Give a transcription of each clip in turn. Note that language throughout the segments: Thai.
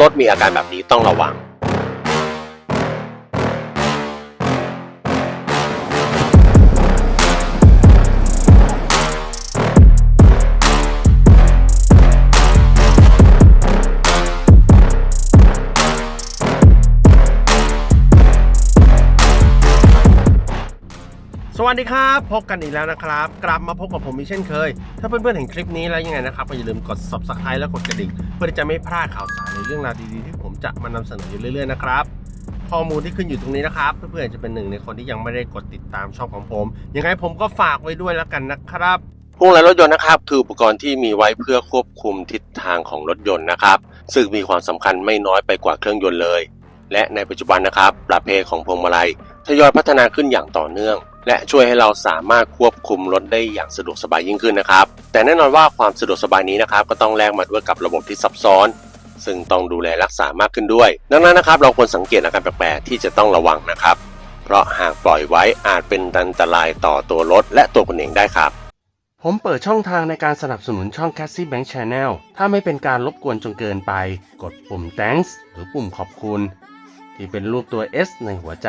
รถมีอาการแบบนี้ต้องระวัง สวัสดีครับ พบกันอีกแล้วนะครับ กลับมาพบกับผมอีกเช่นเคย ถ้าเพื่อนๆเห็นคลิปนี้แล้วยังไงนะครับก็อย่าลืมกด subscribe และกดกระดิ่ง เพื่อจะไม่พลาดข่าวสารในเรื่องราวดีๆที่ผมจะมานำเสนออยู่เรื่อยๆนะครับข้อมูลที่ขึ้นอยู่ตรงนี้นะครับ เพื่อนๆจะเป็นหนึ่งในคนที่ยังไม่ได้กดติดตามช่องของผมยังไงผมก็ฝากไว้ด้วยแล้วกันนะครับพวงมาลัยรถยนต์นะครับคืออุปกรณ์ที่มีไว้เพื่อควบคุมทิศทางของรถยนต์นะครับ ซึ่งมีความสำคัญไม่น้อยไปกว่าเครื่องยนต์เลย และในปัจจุบันนะครับประเภทของพวงมาลัยทยอยพัฒนาขึ้นอย่างต่อเนื่อง และช่วยให้เราสามารถควบคุมรถได้อย่างสะดวกสบายยิ่งขึ้นนะครับ แต่แน่นอนว่าความสะดวกสบายนี้นะครับ ก็ต้องแลกมาด้วยกับระบบที่ซับซ้อน ซึ่งต้องดูแลรักษามากขึ้นด้วย ดังนั้นนะครับ เราควรสังเกตอาการแปลกๆที่จะต้องระวังนะครับ เพราะหากปล่อยไว้อาจเป็นอันตรายต่อตัวรถและตัวคุณเองได้ครับ ผมเปิดช่องทางในการสนับสนุนช่อง c a s s i e Bank Channel ถ้าไม่เป็นการรบกวนจนเกินไป กดปุ่ม thanks หรือปุ่มขอบคุณ ที่เป็นรูปตัว S ในหัวใจ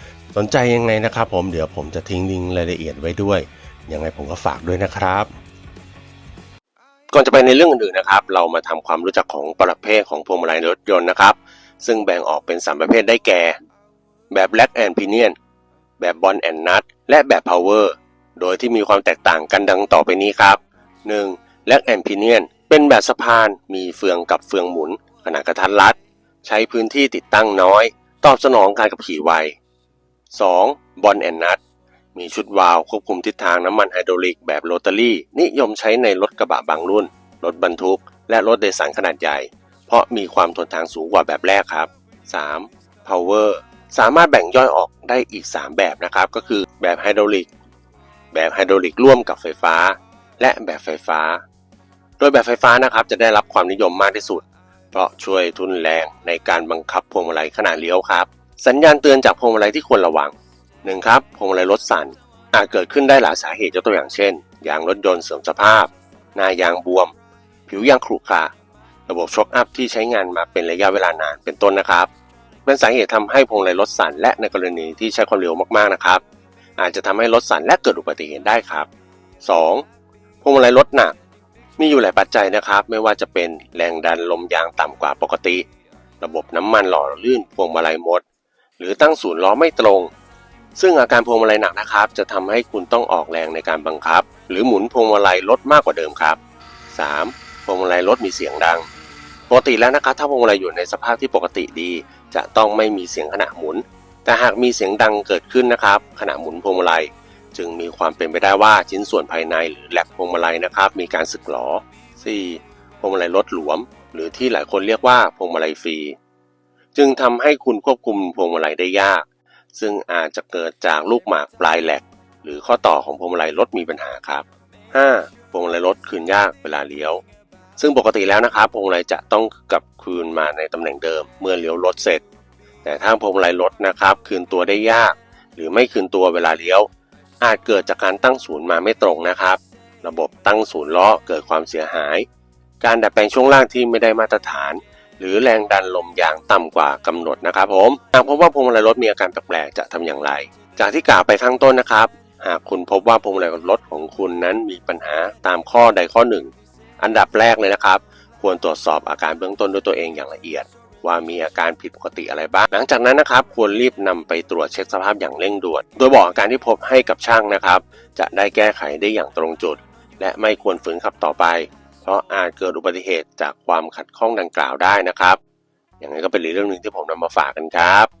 สนใจยังไงนะครับผมเดี๋ยวผมจะทิ้งลิงก์รายละเอียดไว้ด้วย ยังไงผมก็ฝากด้วยนะครับ ก่อนจะไปในเรื่องอื่นๆนะครับ เรามาทำความรู้จักของประเภทของพวงมาลัยรถยนต์นะครับ ซึ่งแบ่งออกเป็น 3 ประเภทได้แก่ แบบ Black and Pinion แบบ Bond and Nut และแบบ Power โดยที่มีความแตกต่างกันดังต่อไปนี้ครับ 1. Black and Pinion เป็นแบบสะพานมีเฟืองกับเฟืองหมุน ขนาดกระทัดรัด ใช้พื้นที่ติดตั้งน้อย ตอบสนองการขับขี่ไว 2. Bond and Nut มีชุดวาล์วควบคุมทิศทางน้ำมันไฮดรอลิกแบบโรตารี่ นิยมใช้ในรถกระบะบางรุ่น รถบรรทุก และรถโดยสารขนาดใหญ่ เพราะมีความทนทานสูงกว่าแบบแรกครับ 3. Power สามารถแบ่งย่อยออกได้อีก 3 แบบนะครับ ก็คือแบบไฮดรอลิก แบบไฮดรอลิกร่วมกับไฟฟ้า และแบบไฟฟ้า โดยแบบไฟฟ้านะครับจะได้รับความนิยมมากที่สุด เพราะช่วยทุนแรงในการบังคับพวงมาลัยขณะเลี้ยวครับ สัญญาณเตือนจากพวงมาลัยที่ควรระวังหนึ่งครับพวงมาลัยรถสั่น อาจเกิดขึ้นได้หลายสาเหตุยกตัวอย่างเช่น ยางรถยนต์เสื่อมสภาพ หน้ายางบวม ผิวยางขรุขระระบบช็อคอัพที่ใช้งานมาเป็นระยะเวลานานเป็นต้นนะครับ เป็นสาเหตุทำให้พวงมาลัยรถสั่นและในกรณีที่ใช้ความเร็วมากๆนะครับ อาจจะทำให้รถสั่นและเกิดอุบัติเหตุได้ครับ 2. พวงมาลัยรถหนัก มีอยู่หลายปัจจัยนะครับ ไม่ว่าจะเป็นแรงดันลมยางต่ำกว่าปกติ ระบบน้ำมันหล่อลื่นพวงมาลัยมด หรือตั้งศูนย์ล้อไม่ตรง ซึ่งอาการพวงมาลัยหนักนะครับ จะทำให้คุณต้องออกแรงในการบังคับ หรือหมุนพวงมาลัยลดมากกว่าเดิมครับ 3. พวงมาลัยรถมีเสียงดัง ปกติแล้วนะครับถ้าพวงมาลัยอยู่ในสภาพที่ปกติดี จะต้องไม่มีเสียงขณะหมุน แต่หากมีเสียงดังเกิดขึ้นนะครับ ขณะหมุนพวงมาลัยจึงมีความเป็นไปได้ว่าชิ้นส่วนภายในหรือแหลกพวงมาลัยนะครับ มีการสึกหรอ 4. พวงมาลัยรถหลวม หรือที่หลายคนเรียกว่าพวงมาลัยฟรี จึงทำให้คุณควบคุมพวงมาลัยได้ยาก ซึ่งอาจจะเกิดจากลูกหมากปลายแหลก หรือข้อต่อของพวงมาลัยรถมีปัญหาครับ 5. พวงมาลัยรถคืนยากเวลาเลี้ยว ซึ่งปกติแล้วนะครับพวงมาลัยจะต้องกลับคืนมาในตำแหน่งเดิมเมื่อเลี้ยวรถเสร็จ แต่ถ้าพวงมาลัยรถนะครับ คืนตัวได้ยาก หรือไม่คืนตัวเวลาเลี้ยว อาจเกิดจากการตั้งศูนย์มาไม่ตรงนะครับ ระบบตั้งศูนย์ล้อเกิดความเสียหาย การดัดแปลงช่วงล่างที่ไม่ได้มาตรฐาน หรือแรงดันลมยางต่ำกว่ากำหนดนะครับผมหากพบว่าพวงมาลัยรถมีอาการแปลกๆจะทำอย่างไร จากที่กล่าวไปข้างต้นนะครับ หากคุณพบว่าพวงมาลัยรถของคุณนั้นมีปัญหาตามข้อใดข้อหนึ่ง อันดับแรกเลยนะครับ ควรตรวจสอบอาการเบื้องต้นด้วยตัวเองอย่างละเอียด ว่ามีอาการผิดปกติอะไรบ้าง หลังจากนั้นนะครับควรรีบนำไปตรวจเช็คสภาพอย่างเร่งด่วน โดยบอกอาการที่พบให้กับช่างนะครับ จะได้แก้ไขได้อย่างตรงจุด และไม่ควรฝืนขับต่อไป เพราะอาจเกิดอุบัติเหตุจากความขัดข้องดังกล่าวได้นะครับ อย่างไรก็เป็นเรื่องหนึ่งที่ผมนำมาฝากกันครับ